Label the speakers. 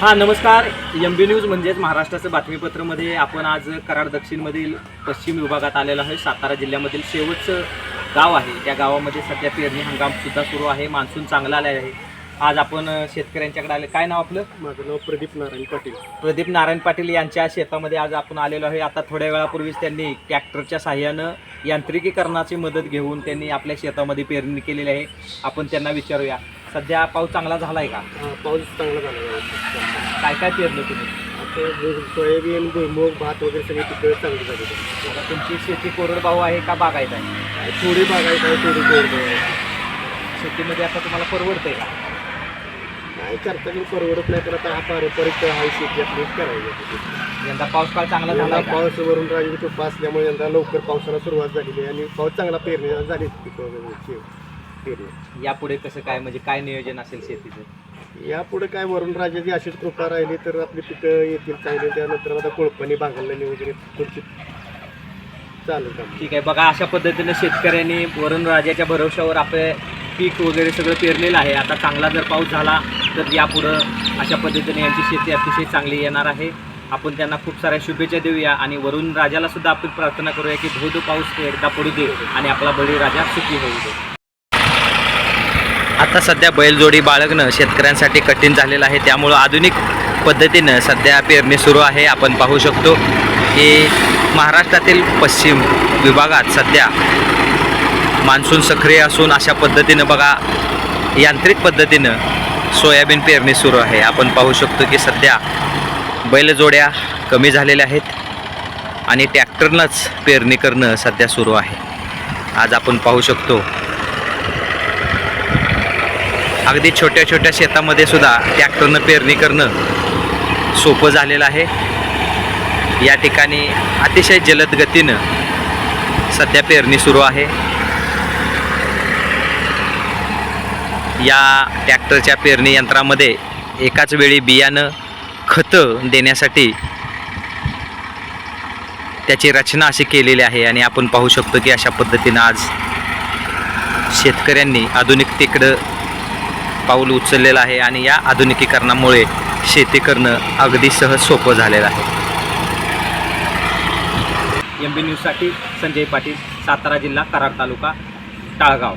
Speaker 1: हा नमस्कार. एम बी न्यूज म्हणजेच महाराष्ट्राचं बातमीपत्रमध्ये आपण आज कराड दक्षिणमधील पश्चिम विभागात आलेलो आहे. सातारा जिल्ह्यामधील शेवटचं गाव आहे. त्या गावामध्ये सध्या पेरणी हंगामसुद्धा सुरू आहे. मान्सून चांगला आला आहे. आज आपण शेतकऱ्यांच्याकडे आले. काय नाव आपलं?
Speaker 2: माझं नाव प्रदीप नारायण पाटील.
Speaker 1: प्रदीप नारायण पाटील यांच्या शेतामध्ये आज आपण आलेलो आहे. आता थोड्या वेळापूर्वीच त्यांनी ट्रॅक्टरच्या साह्यानं यांत्रिकीकरणाची मदत घेऊन त्यांनी आपल्या शेतामध्ये पेरणी केलेली आहे. आपण त्यांना विचारूया. सध्या पाऊस चांगला झाला आहे का?
Speaker 2: हा, पाऊस चांगला झाला आहे.
Speaker 1: काय काय पेरलं तुम्ही?
Speaker 2: आता भुई- सोयाबीन भुईमुग भात वगैरे सगळी पिकं चांगली झाली. आहेत.
Speaker 1: आता तुमची शेती कोरडवाहू आहे का बागायत आहे?
Speaker 2: थोडी बागायत आहे थोडी कोरड आहे.
Speaker 1: शेतीमध्ये आता तुम्हाला परवडतंय का?
Speaker 2: नाही करता येईल परवडत नाही पण आता हा पारंपरिक हा शेती आपली करायची
Speaker 1: यंदा पाऊस काळ चांगला झाला
Speaker 2: यंदा
Speaker 1: आहे
Speaker 2: पाऊस वरून राजी कृपा असल्यामुळे यंदा लवकर पावसाला सुरुवात झालेली आहे आणि पाऊस चांगला पेरणी झाली पिकं वगैरे.
Speaker 1: यापुढे कसं काय म्हणजे काय नियोजन असेल शेतीचं?
Speaker 2: यापुढे काय वरून राजाची अशीच कृपा राहिली तर आपली पिकं येतील चांगली. त्यानंतर आता कोळपणी बांगलणी वगैरे पुढची चालेल का?
Speaker 1: ठीक आहे बघा अशा पद्धतीने शेतकऱ्यांनी वरुण राजाच्या भरोशावर आपले पीक वगैरे सगळं पेरलेलं आहे. आता चांगला जर पाऊस झाला तर यापुढं अशा पद्धतीने यांची शेती अतिशय चांगली येणार आहे. आपण त्यांना खूप साऱ्या शुभेच्छा देऊया आणि वरुण राजाला सुद्धा आपण प्रार्थना करूया की धोध पाऊस एकदा पडू दे आणि आपला बळी राजा सुखी होऊ दे. आता सध्या बैलजोडी बाळगणं शेतकऱ्यांसाठी कठीण झालेलं आहे. त्यामुळं आधुनिक पद्धतीनं सध्या पेरणी सुरू आहे. आपण पाहू शकतो की महाराष्ट्रातील पश्चिम विभागात सध्या मान्सून सक्रिय असून अशा पद्धतीनं बघा यांत्रिक पद्धतीनं सोयाबीन पेरणी सुरू आहे. आपण पाहू शकतो की सध्या बैलजोड्या कमी झालेल्या आहेत आणि ट्रॅक्टरनंच पेरणी करणं सध्या सुरू आहे. आज आपण पाहू शकतो अगदी छोट्या छोट्या शेतामध्ये सुद्धा ट्रॅक्टरनं पेरणी करणं सोपं झालेलं आहे. या ठिकाणी अतिशय जलद गतीनं सध्या पेरणी सुरू आहे. या ट्रॅक्टरच्या पेरणी यंत्रामध्ये एकाच वेळी बियाणं खतं देण्यासाठी त्याची रचना अशी केलेली आहे आणि आपण पाहू शकतो की अशा पद्धतीनं आज शेतकऱ्यांनी आधुनिकतेकडं पाऊल उचललेलं आहे आणि या आधुनिकीकरणामुळे शेती करणं अगदी सहज सोपं झालेलं आहे. एम बी न्यूजसाठी संजय पाटील सातारा जिल्हा कराड तालुका टाळगाव.